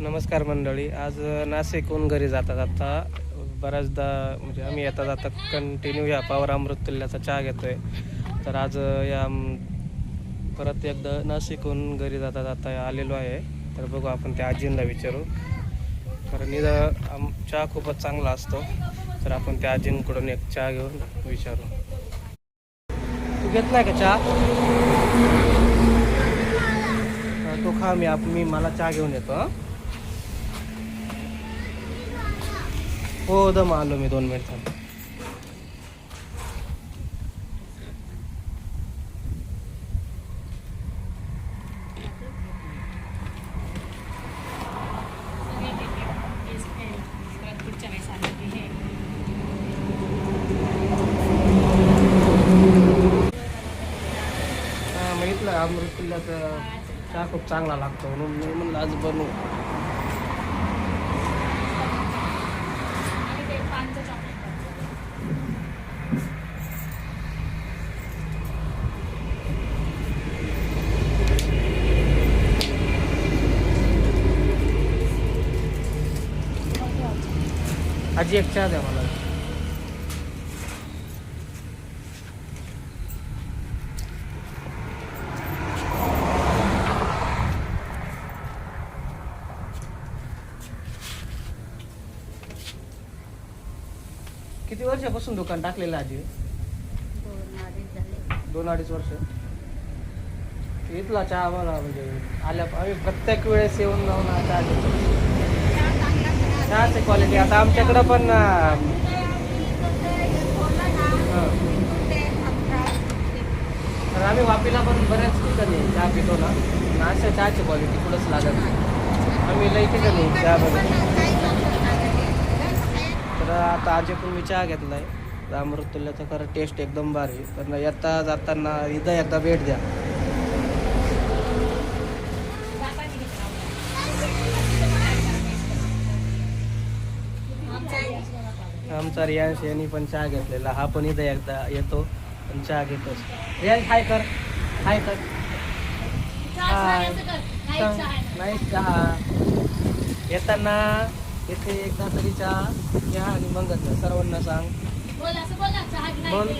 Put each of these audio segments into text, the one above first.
नमस्कार मंडळी आज नाशिकहून घरी जातात आता. बऱ्याचदा म्हणजे आम्ही येता जाता कंटिन्यू या पावर अमृतुल्ल्याचा चहा घेतोय. तर आज या परत एकदा नाशिकहून घरी जाता जाता आलेलो आहे. तर बघू आपण त्या आजींना विचारू. कारण इथं आम चहा खूपच चांगला असतो. तर आपण त्या आजींकडून एक चहा घेऊन विचारू. तू घेतलाय का चहा? तो खा मी आप मी मला चहा घेऊन येतो हो दम आलो मी दोन मिनिट थांब. हा अमृत किल्ल्याचा चहा खूप चांगला लागतो म्हणून मी म्हणलं आज बनवू आणि ते पानचं चॉकलेट आजी एक चहा द्या मला. किती वर्षापासून दुकान टाकलेलं आजी? दोन अडीच वर्ष. इथला चहा आम्हाला म्हणजे आल्या आम्ही प्रत्येक वेळेस येऊन जाऊन हा चहाची क्वालिटी आता आमच्याकडं पण हं. तर आम्ही वापीला पण बऱ्याच ठिकाणी चहा पितो ना अशा चहाची क्वालिटी कुठंच लागत नाही. आम्ही लई ठिकाणी चहा बघतो तर आता आजीकडून मी चहा घेतला आहे अमृतुल्ल्याचा खरं टेस्ट एकदम भारी तर येता जाताना इथं एकदा भेट द्या. आमचा रियांश यांनी पण चहा घेतलेला. हा पण इथं एकदा येतो पण चहा घेतोच रियांश हाय कर. हाय कर. हाय. नाही चहा. येताना इथे एकदा तरी चहा घ्या आणि मग. सर्वांना सांग. बोल.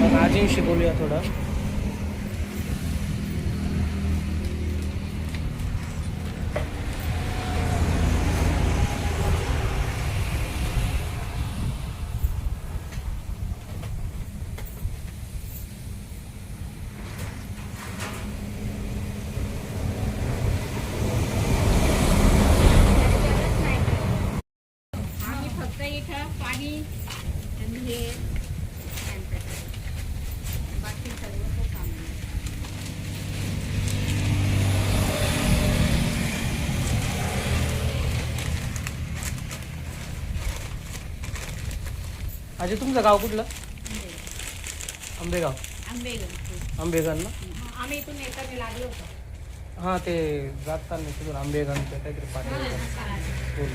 मग आजींशी बोलूया थोडं आम्ही फक्त इथं पाणी आणि हे बाकी सर्व तो काम आजी तुमचं गाव कुठलं? आंबेगाव. आंबेगाव. ना? आम्ही इथून एकाने लागलो होतो. हां ते जाताना तिथून आंबेगावचं काहीतरी पाठवलं बोल.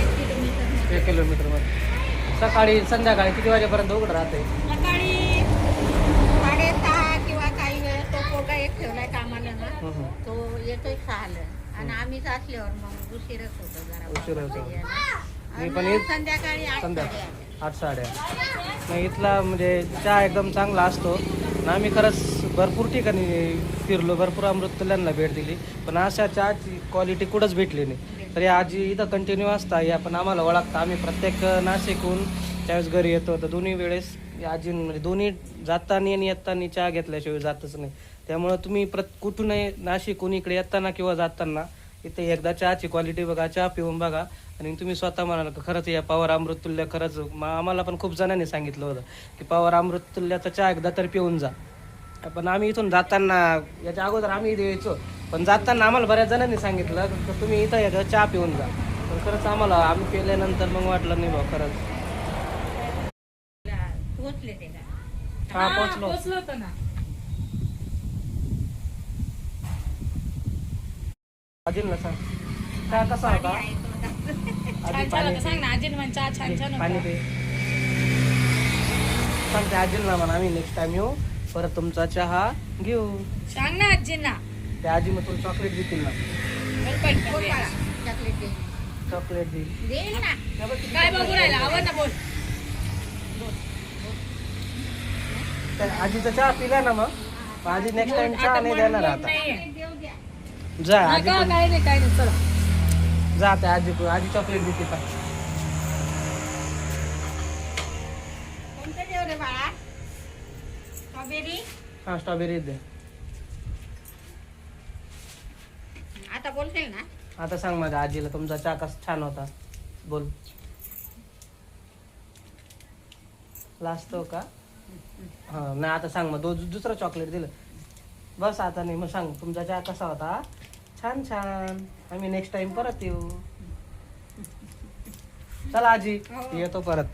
एक किलोमीटर किलोमीटरमध्ये सकाळी संध्याकाळी किती वाजेपर्यंत उघडं राहते सकाळी साडेसहा किंवा काही तो एक ठेवलाय कामाला ना. तो येतोय सहाला. आणि आम्हीच असल्यावर मग उशीरच होतो जरा. उशीर होतो. बाबा यायला. मी पण येत- संध्याकाळी आठ संध्याकाळी साडेआठ. आठ. साडेआठ मग इथला म्हणजे चहा एकदम चांगला असतो. आणि आम्ही खरंच भरपूर ठिकाणी फिरलो भरपूर अमृतुल्यांना भेट दिली. पण अशा चहाची क्वालिटी कुठंच भेटली नाही. तर या आजी इथं कंटिन्यू असता या पण आम्हाला ओळखता. आम्ही प्रत्येक नाशिकहून त्यावेळेस घरी येतो तर दोन्ही वेळेस या आजी म्हणजे दोन्ही जाताना आणि येताना चहा घेतल्याशिवाय जातच नाही. त्यामुळं तुम्ही प्रत कुठूनही नाशिकहून इकडे येताना किंवा जाताना इथे एकदा चहाची क्वालिटी बघा चहा पिऊन बघा. आणि तुम्ही स्वतः म्हणाल का खरंच या पवार अमृतुल्य खरंच आम्हाला पण खूप जणांनी सांगितलं होतं की पवार अमृतुल्याचा चहा एकदा तर पिऊन जा. पण आम्ही इथून जाताना याच्या अगोदर आम्ही इथे यायचो. पण जाताना आम्हाला बऱ्याच जणांनी सांगितलं की तुम्ही इथं एकदा चहा पिऊन जा. पण खरंच आम्हाला आम्ही पिल्यानंतर मग वाटलं नाही भाऊ खरंच. हा पोचलो पोचलो होतो ना. अजिल ना सांग. चहा कसा होता? छान छान होतं. सांग ना आजी म्हण चहा छान छान पाणी होता. पे सांगते आजील ना म्हणा आम्ही नेक्स्ट टाइम येऊ. परत तुमचा चहा घेऊ. सांग ना आजींना. त्या आजी मग तुला चॉकलेट देतील ना. चॉकलेट दे. चॉकलेट देईल देईल ना. काय बघू राहिला? आवाज ना बोल. त्या आजीचा चहा पिला ना मग. मग आजी नेक्स्ट टाइम चहा आता नाही देणार आता. नाहीये. देऊ द्या. जा आजी काय नाही काय नाही चला. जा त्या आजी आजी चॉकलेट देते का कोणतं देऊ रे बाळा? स्ट्रॉबेरी हा स्ट्रॉबेरी दे. आता बोलते ना. आता सांग माझ्या आजीला तुमचा चहा कसा छान होता. बोल. लाजतो का? हा नाही आता सांग मग. दो दुसरं चॉकलेट दिलं. बस आता नाही मग सांग. तुमचा चहा कसा होता? छान छान. आम्ही नेक्स्ट टाइम परत येऊ. चला आजी हो. येतो परत.